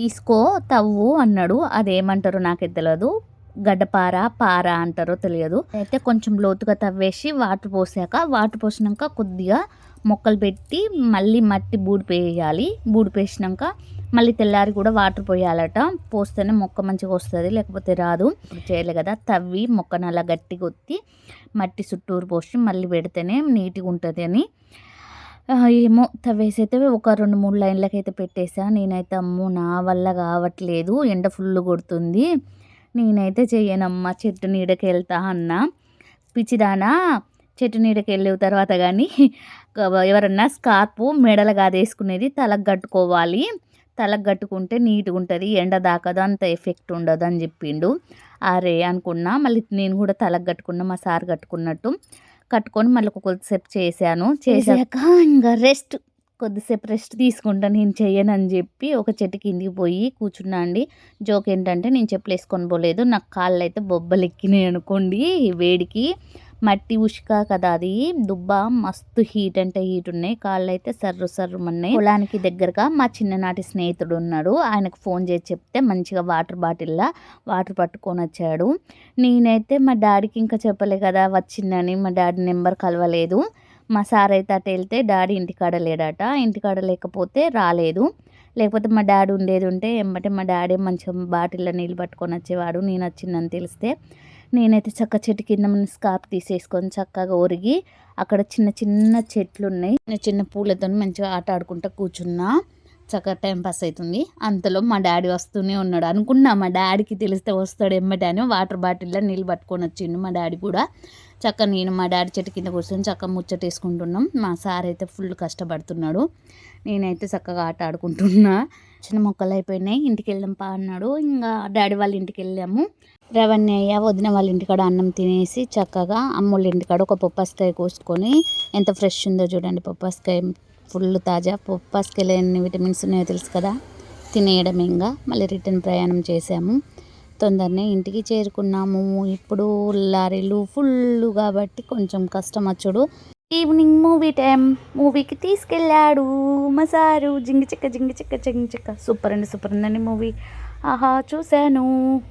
తీసుకో తవ్వు అన్నాడు. అదేమంటారు నాకు తెలియదు గడ్డపార పార అంటారో తెలియదు. అయితే కొంచెం లోతుగా తవ్వేసి వాటర్ పోసాక వాటర్ పోసినాక కొద్దిగా మొక్కలు పెట్టి మళ్ళీ మట్టి బూడిపేయాలి బూడిపేసినాక మళ్ళీ తెల్లారి కూడా వాటర్ పోయాలట. పోస్తేనే మొక్క మంచిగా వస్తుంది లేకపోతే రాదు. ఇప్పుడు చేయలే కదా. తవ్వి మొక్కను అలా గట్టిగా ఒత్తి మట్టి చుట్టూరు పోసి మళ్ళీ పెడితేనే నీట్గా ఉంటుంది అని ఏమో తవ్వేసైతే అయితే ఒక రెండు మూడు లైన్లకి అయితే పెట్టేసా. నేనైతే అమ్మో నా వల్ల కావట్లేదు. ఎండ ఫుల్ కొడుతుంది. నేనైతే చెయ్యనమ్మా చెట్టు నీడకి వెళ్తా అన్నా. పిచ్చిదానా చెట్టు నీడకి వెళ్ళిన తర్వాత కానీ ఎవరన్నా స్కార్పు మెడలు కాదేసుకునేది తలకు కట్టుకోవాలి. తలకు కట్టుకుంటే నీట్గా ఉంటుంది. ఎండ దాకదు అంత ఎఫెక్ట్ ఉండదు అని చెప్పిండు. అరే అనుకున్నా మళ్ళీ నేను కూడా తలకు కట్టుకున్నా మా సార్ కట్టుకున్నట్టు. కట్టుకొని మళ్ళీ ఒక కొద్దిసేపు చేశాను. చేశాక ఇంకా రెస్ట్ కొద్దిసేపు రెస్ట్ తీసుకుంటా నేను చేయను అని చెప్పి ఒక చెట్టు కిందికి పోయి కూర్చున్నా అండి. జోక్ ఏంటంటే నేను చెప్పులు వేసుకొని పోలేదు. నాకు కాళ్ళు అయితే బొబ్బలు ఎక్కినాయి అనుకోండి వేడికి. మట్టి ఉష్క కదా అది. దుబ్బ మస్తు హీట్ అంటే హీట్ ఉన్నాయి. కాళ్ళు అయితే సర్రు సర్రుమన్నాయి పొలానికి దగ్గరగా మా చిన్ననాటి స్నేహితుడు ఉన్నాడు. ఆయనకు ఫోన్ చేసి చెప్తే మంచిగా వాటర్ బాటిల్లా వాటర్ పట్టుకొని వచ్చాడు. నేనైతే మా డాడీకి ఇంకా చెప్పలే కదా వచ్చిందని. మా డాడీ నెంబర్ కలవలేదు. మా సార్ అయితే అటు వెళ్తే డాడీ ఇంటికాడ లేడట. ఇంటికాడ లేకపోతే రాలేదు. లేకపోతే మా డాడీ ఉండేది ఉంటే ఏమంటే మా డాడీ మంచిగా బాటిల్లో నీళ్ళు పట్టుకొని వచ్చేవాడు. నేను వచ్చిందని తెలిస్తే నేనైతే చక్క చెట్టు కింద స్కార్ప్ తీసేసుకొని చక్కగా ఒరిగి అక్కడ చిన్న చిన్న చెట్లు ఉన్నాయి చిన్న చిన్న పూలతో మంచిగా ఆట ఆడుకుంటా కూర్చున్నా. చక్కగా టైం పాస్ అవుతుంది అంతలో మా డాడీ వస్తూనే ఉన్నాడు. అనుకున్నా మా డాడీకి తెలిస్తే వస్తాడు ఎమ్మటి అని వాటర్ బాటిల్లో నీళ్ళు పట్టుకొని వచ్చిండు మా డాడీ కూడా. చక్క నేను మా డాడీ చెట్టు కింద కూర్చొని చక్క ముచ్చటేసుకుంటున్నాం మా సార్ అయితే ఫుల్ కష్టపడుతున్నాడు. నేనైతే చక్కగా ఆట ఆడుకుంటున్నా. చిన్న మొక్కలు అయిపోయినాయి. ఇంటికి వెళ్దాం పా అన్నాడు. ఇంకా డాడీ వాళ్ళ ఇంటికి వెళ్ళాము. రవణ్యయ్య వదిన వాళ్ళ ఇంటికాడ అన్నం తినేసి చక్కగా అమ్ముళ్ళ ఇంటికాడ ఒక పప్పాసకాయ కోసుకొని ఎంత ఫ్రెష్ ఉందో చూడండి పప్పాసకాయ ఫుల్ తాజా పప్పాసకాయలు ఎన్ని విటమిన్స్ ఉన్నాయో తెలుసు కదా? తినేయడం ఇంకా. మళ్ళీ రిటర్న్ ప్రయాణం చేసాము తొందరనే ఇంటికి చేరుకున్నాము. ఇప్పుడు లారీలు ఫుల్ కాబట్టి కొంచెం కష్టం వచ్చుడు ఈవినింగ్ మూవీ టైం. మూవీకి తీసుకెళ్ళాడు మా సారు. జింగి చిక్క జింగి చిక్క జింగి చిక్క. సూపర్ అండి సూపర్ ఉందండి మూవీ. ఆహా చూశాను.